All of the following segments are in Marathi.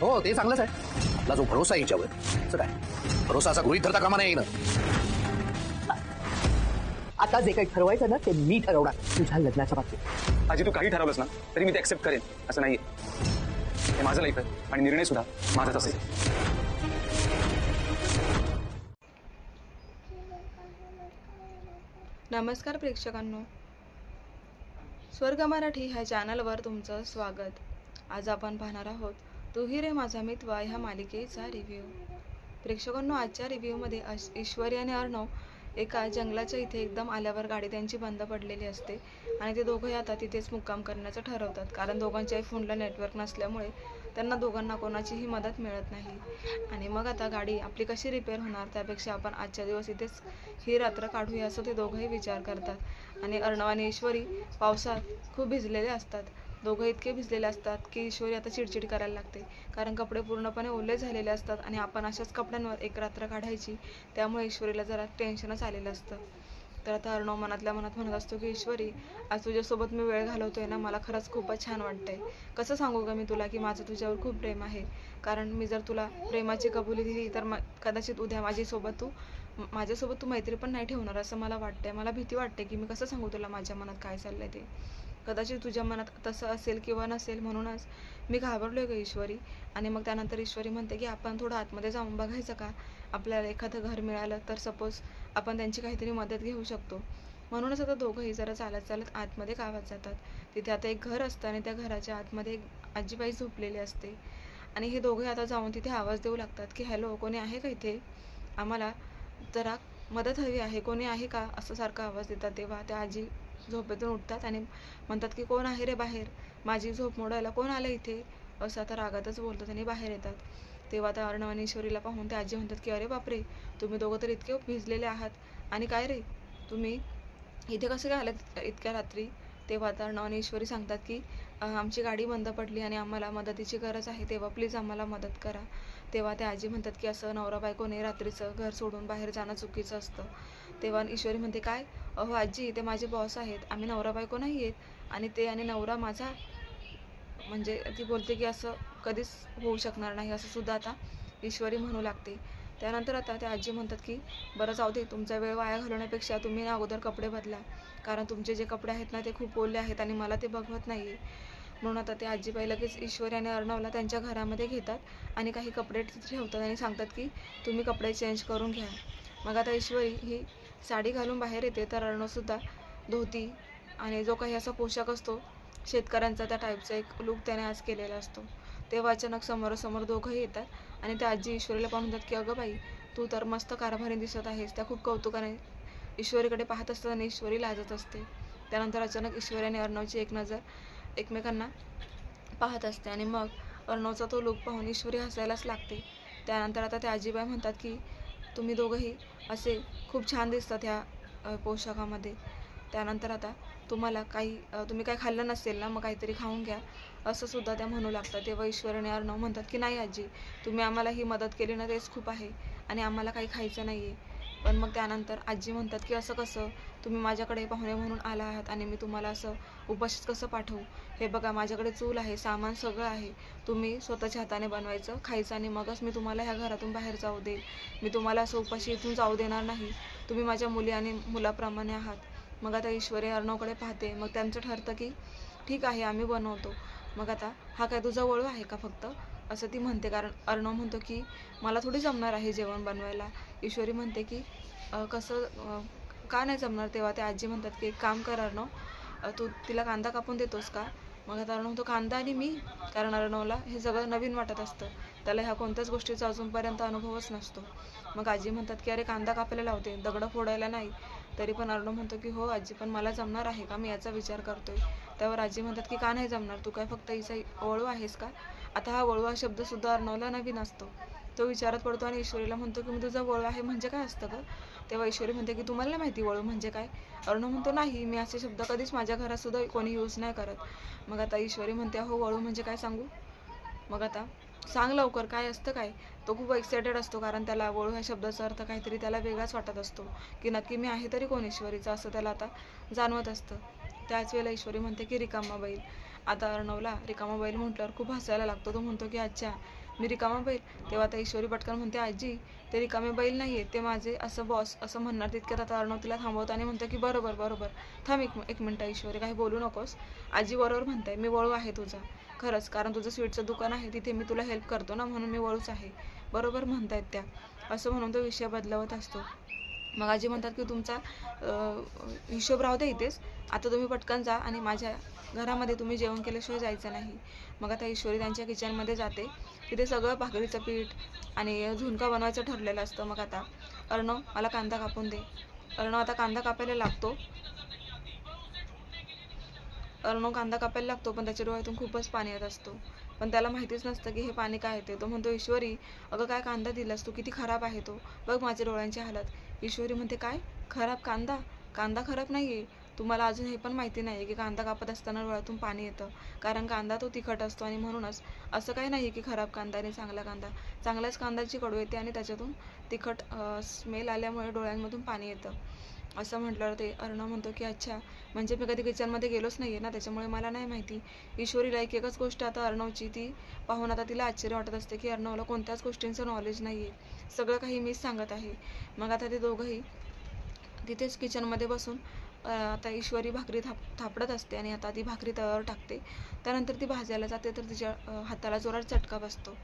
हो ते चांगलंच आहे. आपला जो भरोसा आहे हिच्यावर असं काय? भरोसा असा गृहित धरता कामा नाही ना आता जे काही ठरवायचं ना ते मी ठरवणार. तुझ्या लग्नाच्या बाबतीत. आजी तू काही ठरवलंस ना तरी मी ते ऍक्सेप्ट करेन. असं नाहीये. हे माझं लाईफ आहे आणि निर्णय सुद्धा माझाच असेल. नमस्कार प्रेक्षकांनो. स्वर्ग मराठी ह्या चॅनलवर तुमचं स्वागत. आज आपण पाहणार आहोत तूही रे माझा मितवा ह्या मालिकेचा रिव्ह्यू प्रेक्षकांनो आजच्या रिव्ह्यूमध्ये अश ईश्वरी आणि अर्णव एका जंगलाच्या इथे एकदम आल्यावर गाडी त्यांची बंद पडलेली असते आणि ते दोघंही आता तिथेच मुक्काम करण्याचं ठरवतात. कारण दोघांच्याही फोनला नेटवर्क नसल्यामुळे त्यांना दोघांना कोणाचीही मदत मिळत नाही. आणि मग आता गाडी आपली कशी रिपेअर होणार त्यापेक्षा आपण आजच्या दिवस इथेच ही रात्र काढूया असं ते दोघंही विचार करतात. आणि अर्णव आणि ईश्वरी पावसात खूप भिजलेले असतात. दोघं इतके भिजलेले असतात की ईश्वरी आता चिडचिड करायला लागते. कारण कपडे पूर्णपणे ओले झालेले असतात आणि आपण अशाच कपड्यांवर एक रात्र काढायची त्यामुळे ईश्वरीला जरा टेन्शनच आलेलं असतं. तर आता अर्णव मनातल्या मनात म्हणत असतो की ईश्वरी आज तुझ्यासोबत मी वेळ घालवतोय ना मला खरंच खूपच छान वाटतंय. कसं सांगू का मी तुला की माझं तुझ्यावर खूप प्रेम आहे. कारण मी जर तुला प्रेमाची कबुली दिली तर म कदाचित उद्या माझ्यासोबत तू माझ्यासोबत तू मैत्री पण नाही ठेवणार असं मला वाटतंय. मला भीती वाटते की मी कसं सांगू तुला माझ्या मनात काय चाललंय ते. कदाचित तुझ्या मनात तसं असेल किंवा नसेल म्हणूनच मी घाबरलोय का ईश्वरी. आणि मग त्यानंतर ईश्वरी म्हणते की आपण थोडं आतमध्ये जाऊन बघायचं का? आपल्याला एखादं घर मिळालं तर सपोज आपण त्यांची काहीतरी मदत घेऊ शकतो. म्हणूनच आता दोघंही जरा चालत चालत आतमध्ये गावात जातात. तिथे आता एक घर असतं आणि त्या घराच्या आतमध्ये एक आजीबाई झोपलेली असते. आणि हे दोघे आता जाऊन तिथे आवाज देऊ लागतात की हॅलो कोणी आहे का इथे? आम्हाला जरा मदत हवी आहे. कोणी आहे का? असं सारखा आवाज देतात. तेव्हा त्या आजी झोपेतून उठतात आणि म्हणतात की कोण आहे रे बाहेर? माझी झोप मोडायला कोण आलं इथे? असं आता रागातच बोलतात आणि बाहेर येतात. तेव्हा त्या अर्णव आणि ईश्वरीला पाहून ते आजी म्हणतात की अरे बापरे! तुम्ही दोघं तर इतके भिजलेले आहात. आणि काय रे? तुम्ही इथे कसं काय आलात इतक्या रात्री? तेव्हा आता अर्णव आणि ईश्वरी सांगतात की आमची गाडी बंद पडली आणि आम्हाला मदतीची गरज आहे तेव्हा प्लीज आम्हाला मदत करा. तेव्हा त्या आजी म्हणतात की असं नवरा बायकोने रात्रीचं घर सोडून बाहेर जाणं चुकीचं असतं. तेव्हा ईश्वरी म्हणते काय? अहो आजी ते माझे बॉस आहेत. आम्ही नवरा बायको नाही आहेत आणि ते आणि नवरा माझा म्हणजे ती बोलते की असं कधीच होऊ शकणार नाही असं सुद्धा आता ईश्वरी म्हणू लागते. त्यानंतर आता त्या आजी म्हणतात की बरं जाऊ दे तुमचा वेळ वाया घालवण्यापेक्षा तुम्ही ना अगोदर कपडे बदला. कारण तुमचे जे कपडे आहेत ना ते खूप ओले आहेत आणि मला ते बघवत नाही आहे म्हणून आता ते आजीबाई लगेच ईश्वरी आणि अर्णवला त्यांच्या घरामध्ये घेतात आणि काही कपडे ठेवतात आणि सांगतात की तुम्ही कपडे चेंज करून घ्या. मग आता ईश्वरी ही साडी घालून बाहेर येते तर अर्णवसुद्धा धोती आणि जो काही असा पोशाख असतो शेतकऱ्यांचा त्या टाईपचा एक लुक त्याने आज केलेला असतो. तेव्हा अचानक समोरासमोर दोघंही येतात आणि त्या आजी ईश्वरीला पाहून म्हणतात की अगं बाई तू तर मस्त कारभारी दिसत आहेस. त्या खूप कौतुकाने ईश्वरीकडे पाहत असतात आणि ईश्वरी लाजत असते. त्यानंतर अचानक ईश्वरी आणि अर्णवची एक नजर एकमेकांना पाहत असते आणि मग अर्णवचा तो लुक पाहून ईश्वरी हसायलाच लागते. त्यानंतर आता त्या आजीबाई म्हणतात की तुम्ही दोघंही असे खूप छान दिसतात ह्या पोशाखामध्ये. त्यानंतर आता तुम्हाला काही तुम्ही काही खाल्लं नसेल ना मग काहीतरी खाऊन घ्या. असं सुद्धा त्या म्हणू लागतात. तेव्हा ईश्वर आणि अर्णव म्हणतात की नाही आजी तुम्ही आम्हाला ही मदत केली ना तेच खूप आहे आणि आम्हाला काही खायचं नाही आहे पण मग त्यानंतर आजी म्हणतात की असं कसं? तुम्ही माझ्याकडे पाहुणे म्हणून आला आहात आणि मी तुम्हाला असं उपाशीच कसं पाठवू? हे बघा माझ्याकडे चूल आहे सामान सगळं आहे. तुम्ही स्वतःच्या हाताने बनवायचं खायचं आणि मगच मी तुम्हाला ह्या घरातून बाहेर जाऊ देईल. मी तुम्हाला असं उपाशी इथून जाऊ देणार नाही. तुम्ही माझ्या मुली आणि मुलाप्रमाणे आहात. मग आता ईश्वरी अर्णवकडे पाहते. मग त्यांचं ठरतं की ठीक आहे आम्ही बनवतो. मग आता हा काय तुझा वळू आहे का फक्त? असं ती म्हणते. कारण अर्णव म्हणतो की मला थोडी जमणार आहे जेवण बनवायला. ईश्वरी म्हणते की कसं का नाही जमणार तेव्हा? ते आजी म्हणतात की एक काम कर अर्णव तू तिला कांदा कापून देतोस का? मग आता अर्णव कांदा आणि मी कारण अर्णवला हे सगळं नवीन वाटत असतं. त्याला ह्या कोणत्याच गोष्टीचा अजूनपर्यंत अनुभवच नसतो. मग आजी म्हणतात की अरे कांदा कापायला लावते. दगडं फोडायला नाही. तरी पण अर्णव म्हणतो की हो आजी पण मला जमणार आहे का? मी याचा विचार करतोय. त्यावर आजी म्हणतात की का नाही जमणार? तू काय फक्त हिचा वळू आहेस का? आता हा वळू हा शब्द सुद्धा अर्णवला नवीन असतो. तो विचारात पडतो आणि ईश्वरीला म्हणतो की मी तुझा वळू आहे. म्हणजे काय असतं का तेव्हा ईश्वरी म्हणते की तुम्हाला नाही माहिती वळू म्हणजे काय? अर्णव म्हणतो नाही मी असे शब्द कधीच माझ्या घरात सुद्धा कोणी यूज नाही करत. मग आता ईश्वरी म्हणते हो वळू म्हणजे काय सांगू? मग आता सांग लवकर काय असतं काय? तो खूप एक्सायटेड असतो कारण त्याला वळू ह्या शब्दाचा अर्थ काहीतरी त्याला वेगळाच वाटत असतो की नक्की मी आहे तरी कोण ईश्वरीचा असं त्याला आता जाणवत असतं. त्याच वेळेला ईश्वरी म्हणते की रिकामा बैल. आता अर्णवला रिकामा बैल म्हटल्यावर खूप हसायला लागतो. तो म्हणतो की अच्छा मी रिकामा बैल. तेव्हा आता ईश्वरी पटकन म्हणते आजी ते रिकामे बैल नाही आहे ते माझे असं बॉस असं म्हणणार तितक्यात आता अर्णव तिला थांबवतो आणि म्हणतो की बरोबर बरोबर. थांब एक एक मिनटं ईश्वरी काही बोलू नकोस. आजी बरोबर म्हणताय मी वळू आहे तुझा. खरंच कारण तुझं स्वीटचं दुकान आहे तिथे मी तुला हेल्प करतो ना म्हणून मी वळूच आहे. बरोबर म्हणतायत त्या. असं म्हणून तो विषय बदलवत असतो. मग आजी म्हणतात की तुमचा हिशोब राहू दे इथेच. आता तुम्ही पटकन जा आणि माझ्या घरामध्ये तुम्ही जेवण केल्याशिवाय जायचं नाही. मग आता ईश्वरी त्यांच्या किचनमध्ये जाते. तिथे सगळं भाकरीचं पीठ आणि झुणका बनवायचं ठरलेलं असतं. मग आता अर्णव मला कांदा कापून दे. अर्णव आता कांदा कापायला लागतो. अर्णव कांदा कापायला लागतो पण त्याच्या डोळ्यातून खूपच पाणी येत असतो. पण त्याला माहितीच नसतं की हे पाणी काय येते तो म्हणतो ईश्वरी अगं काय कांदा दिलास? तू किती खराब आहे तो. बघ माझ्या डोळ्यांची हालत. ईश्वरी म्हणते काय? खराब कांदा? कांदा खराब नाही आहे तुम्हाला अजून हे पण माहिती नाही की कांदा कापत असताना डोळ्यातून पाणी येतं. कारण कांदा तो तिखट असतो आणि म्हणूनच असं काही नाही की खराब कांदा आणि चांगला कांदा. चांगल्याच कांद्याची कडू येते आणि त्याच्यातून तिखट स्मेल आल्यामुळे डोळ्यांमधून पाणी येतं. असं म्हटल्यावर ते अर्णव म्हणतो की अच्छा म्हणजे मी कधी किचनमध्ये गेलोच नाही आहे ना त्याच्यामुळे मला नाही माहिती. ईश्वरीला एक एकच गोष्ट आता अर्णवची ती पाहून आता तिला आश्चर्य वाटत असते की अर्णवला कोणत्याच गोष्टींचं नॉलेज नाही आहे सगळं काही मीच सांगत आहे. मग आता ते दोघंही तिथेच किचनमध्ये बसून आता ईश्वरी भाकरी थाप थापडत असते आणि आता ती भाकरी तव्यावर टाकते. त्यानंतर ती भाजायला जाते तर तिच्या हाताला जोरात चटका बसतो.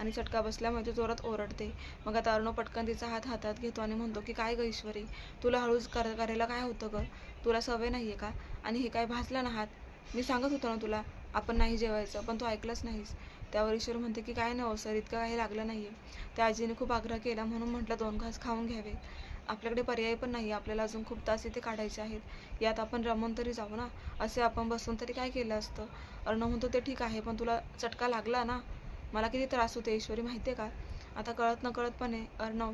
आणि चटका बसल्यामुळे ती जोरात ओरडते. मग आता अर्णव पटकन तिचा हात हातात घेतो आणि म्हणतो की काय ग ईश्वरी? तुला हळूच कर करायला काय होतं ग? तुला सवय नाही आहे का? आणि हे काय भाजला ना हात? मी सांगत होतो ना तुला आपण नाही जेवायचं पण तू ऐकलंच नाहीस. त्यावर ईश्वर म्हणते की काय नाही हो सर इतकं काही लागलं नाही आहे त्या आजीने खूप आग्रह केला म्हणून म्हटलं दोन घास खाऊन घ्यावे. आपल्याकडे पर्याय पण नाही आपल्याला अजून खूप तास इथे काढायचे आहेत. यात आपण रमून तरी जाऊ ना. असे आपण बसून तरी काय केलं असतं? अर्णव म्हणतो ते ठीक आहे पण तुला चटका लागला ना? मला किती त्रास होते ईश्वरी माहिती आहे का? आता कळत न कळतपणे अर्णव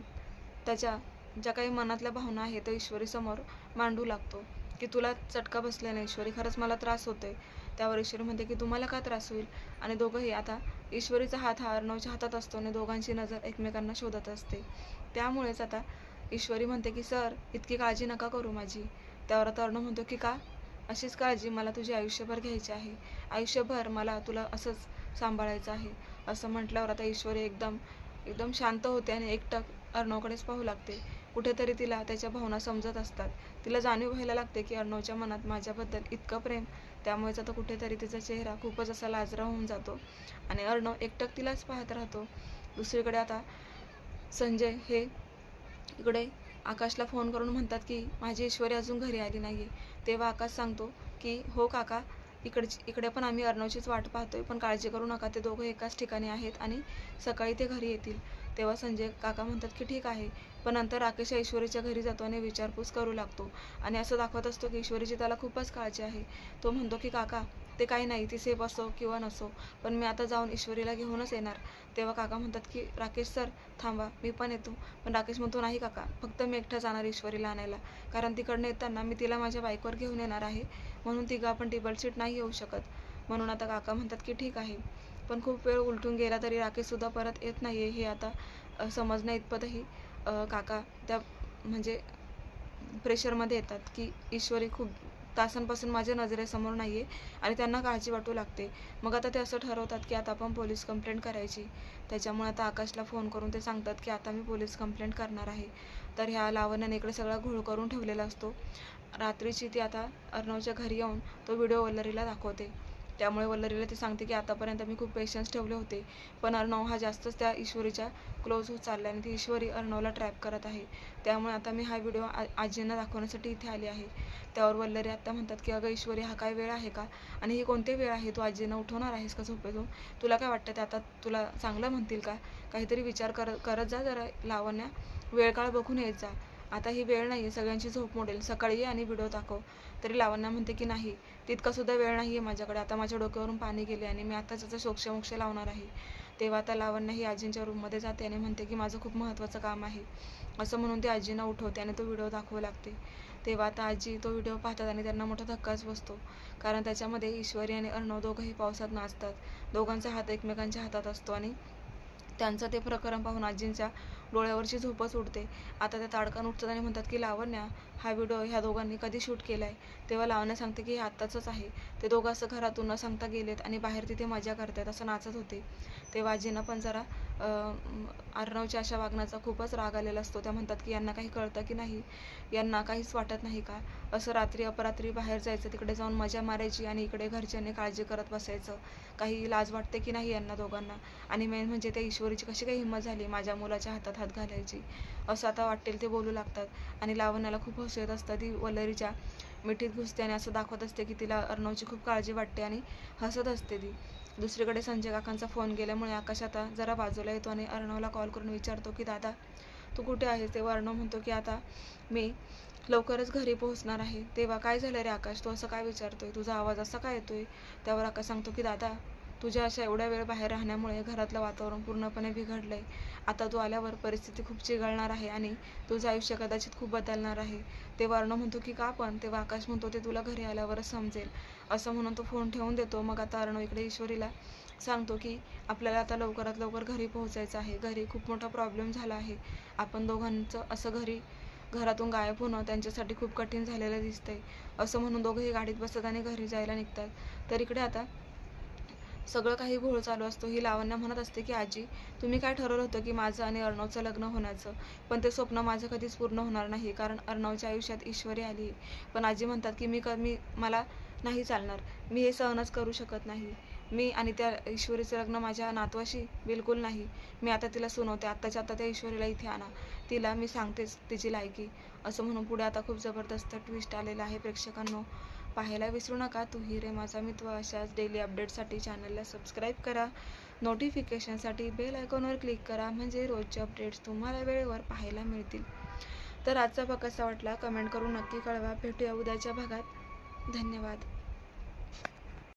त्याच्या ज्या काही मनातल्या भावना आहेत त्या ईश्वरीसमोर मांडू लागतो की तुला चटका बसल्याने ईश्वरी? खरंच मला त्रास होतोय. त्यावर ईश्वरी म्हणते की तुम्हाला का त्रास होईल? आणि दोघंही आता ईश्वरीचा हात हा अर्णवच्या हातात असतो आणि दोघांची नजर एकमेकांना शोधत असते. त्यामुळेच आता ईश्वरी म्हणते की सर इतकी काळजी नका करू माझी. त्यावर आता अर्णव म्हणतो की का? अशीच काळजी मला तुझी आयुष्यभर घ्यायची आहे. आयुष्यभर मला तुला असंच सांभाळायचं आहे. असं म्हटल्यावर आता ईश्वरी एकदम एकदम शांत होते आणि एकटक अर्णवकडेच पाहू लागते. कुठेतरी तिला त्याच्या भावना समजत असतात. तिला जाणीव व्हायला लागते की अर्णवच्या मनात माझ्याबद्दल इतकं प्रेम त्यामुळेच आता कुठेतरी तिचा चेहरा खूपच असा लाजरा होऊन जातो. आणि अर्णव एकटक तिलाच पाहत राहतो. दुसरीकडे आता संजय हे इकडे आकाशला फोन करून म्हणतात की माझी ईश्वरी अजून घरी आली नाही आहे तेव्हा आकाश सांगतो की हो काका इकडची इकडे पण आम्ही अर्णवचीच वाट पाहतोय पण काळजी करू नका ते दोघं एकाच ठिकाणी आहेत आणि सकाळी ते घरी येतील. तेव्हा संजय काका म्हणतात की ठीक आहे पण नंतर राकेश ऐश्वरीच्या घरी जातो आणि विचारपूस करू लागतो. आणि असं दाखवत असतो की ईश्वरीची त्याला खूपच काळजी आहे. तो म्हणतो की काका ते काही नाही ती सेफ असो किंवा नसो पण मी आता जाऊन ईश्वरीला घेऊनच येणार. तेव्हा काका म्हणतात की राकेश सर थांबा मी पण येतो. पण राकेश म्हणतो नाही काका फक्त मी एकटा जाणार ईश्वरीला आणायला. कारण तिकडनं येताना मी तिला माझ्या बाईकवर घेऊन येणार आहे. म्हणून तिघं आपण टेबल सीट नाही येऊ शकत. म्हणून आता काका म्हणतात की ठीक आहे. पण खूप वेळ उलटून गेला तरी राकेशसुद्धा परत येत नाही आहे हे आता समजण्या इतपतही काका त्या म्हणजे प्रेशरमध्ये येतात की ईश्वरी खूप तासांपासून माझ्या नजरेसमोर नाही आहे आणि त्यांना काळजी वाटू लागते. मग आता ते असं ठरवतात की आता आपण पोलीस कंप्लेंट करायची. त्याच्यामुळे आता आकाशला फोन करून ते सांगतात की आता मी पोलीस कंप्लेंट करणार आहे. तर ह्या लावण्याने इकडे सगळा घोळ करून ठेवलेला असतो. रात्रीची ती आता अर्णवच्या घरी येऊन तो व्हिडिओ वल्लरीला दाखवते. त्यामुळे वल्लरीला ती सांगते की आतापर्यंत मी खूप पेशन्स ठेवले होते. पण अर्णव हा जास्तच त्या ईश्वरीच्या क्लोज होत चालला आणि ती ईश्वरी अर्णवला ट्रॅप करत आहे. त्यामुळे आता मी हा व्हिडिओ आ आजींना दाखवण्यासाठी इथे आली आहे. त्यावर वल्लरी आत्ता म्हणतात की अगं ईश्वरी हा काय वेळ आहे का? आणि ही कोणती वेळ आहे? तू आजींना उठवणार आहेस का झोपेतून? तुला काय वाटतं ते आता तुला चांगलं म्हणतील का? काहीतरी विचार कर करत जा जरा लावण्या. वेळ काळ बघून येत जा. आता ही वेळ नाही आहे सगळ्यांची झोप मोडेल. सकाळी ये आणि व्हिडिओ दाखव. तरी लावण्या म्हणते की नाही तितका सुद्धा वेळ नाही आहे माझ्याकडे. आता माझ्या डोक्यावरून पाणी गेले आणि मी आता त्याचा शोक्षमोक्ष लावणार आहे. तेव्हा आता लावणं ही आजींच्या रूममध्ये जाते आणि म्हणते की माझं खूप महत्त्वाचं काम आहे. असं म्हणून ती आजींना उठवते आणि तो व्हिडिओ दाखवू लागते. तेव्हा आता आजी तो व्हिडिओ पाहतात आणि त्यांना मोठा धक्काच बसतो. कारण त्याच्यामध्ये ईश्वरी आणि अर्णव दोघंही पावसात नाचतात. दोघांचा हात एकमेकांच्या हातात असतो आणि त्यांचं ते प्रकरण पाहून आजींच्या डोळ्यावरची झोपच उडते. आता त्या ताडकान उठतात आणि म्हणतात की लावण्या हा व्हिडिओ ह्या दोघांनी कधी शूट केला आहे तेव्हा लावण्या सांगते की हे आत्ताचंच आहे. ते दोघं असं घरातून न सांगता गेलेत आणि बाहेर तिथे मजा करतायत असं नाचत होते. तेव्हा आजींना पण जरा अर्णवच्या अशा वागण्याचा खूपच राग आलेला असतो. त्या म्हणतात की यांना काही कळतं की नाही? यांना काहीच वाटत नाही का? असं रात्री अपरात्री बाहेर जायचं तिकडे जाऊन मजा मारायची आणि इकडे घरच्यांनी काळजी करत बसायचं. काही लाज वाटते की नाही यांना दोघांना? आणि मेन म्हणजे त्या ईश्वरीची कशी काही हिंमत झाली? माझ्या मुलाच्या हातात हात घालायची. असं आता वाटेल ते बोलू लागतात. आणि लावण्याला खूप हसू येत असतं. ती वल्लरीच्या मिठीत घुसते आणि असं दाखवत असते की तिला अर्णवची खूप काळजी वाटते आणि हसत असते ती. दुसरीकडे संजय काकांचा फोन गेल्यामुळे आकाश आता जरा बाजूला येतो आणि अर्णवला कॉल करून विचारतो की दादा तू कुठे आहेस? तेव्हा अर्णव म्हणतो की आता मी लवकरच घरी पोहोचणार आहे. तेव्हा काय झालं रे आकाश? तू असं काय विचारतोय? तुझा आवाज असा काय येतोय? त्यावर आकाश सांगतो की दादा तुझ्या अशा एवढ्या वेळ बाहेर राहण्यामुळे घरातलं वातावरण पूर्णपणे बिघडलंय. आता तू आल्यावर परिस्थिती खूप चिघळणार आहे आणि तुझं आयुष्य कदाचित खूप बदलणार आहे. तेव्हा वर्ण म्हणतो की का पण? तेव्हा आकाश म्हणतो ते तुला घरी आल्यावरच समजेल. असं म्हणून तो फोन ठेवून देतो. मग आता अर्णव इकडे ईश्वरीला सांगतो की आपल्याला आता लवकरात लवकर घरी पोहोचायचं आहे. घरी खूप मोठा प्रॉब्लेम झाला आहे. आपण दोघांचं असं घरी घरातून गायब होणं त्यांच्यासाठी खूप कठीण झालेलं दिसतंय. असं म्हणून दोघंही गाडीत बसतात आणि घरी जायला निघतात. तर इकडे आता सगळं काही घोळ चालू असतो. ही लावण्या म्हणत असते की आजी तुम्ही काय ठरवलं होतं की माझं आणि अर्णवचं लग्न होण्याचं? पण ते स्वप्न माझं कधीच पूर्ण होणार नाही कारण अर्णवच्या आयुष्यात ईश्वरी आली आहे. पण आजी म्हणतात की मी कमी मी मला नाही चालणार. मी हे सहनच करू शकत नाही. मी आणि त्या ईश्वरीचं लग्न माझ्या नातवाशी बिलकुल नाही. मी आता तिला सुनवते. आत्ताच्या आता त्या ईश्वरीला इथे आणा. तिला मी सांगतेच तिची लायकी. असं म्हणून पुढे आता खूप जबरदस्त ट्विस्ट आलेला आहे प्रेक्षकांनो. पाहायला विसरू नका. तू ही रे माझा मित्र अशाच डेली अपडेटसाठी चॅनलला सबस्क्राईब करा. नोटिफिकेशनसाठी बेल आयकॉनवर क्लिक करा. म्हणजे रोजचे अपडेट्स तुम्हाला वेळेवर पाहायला मिळतील. तर आजचा भाग कसा वाटला? कमेंट करून नक्की कळवा. भेटूया उद्याच्या भागात. धन्यवाद.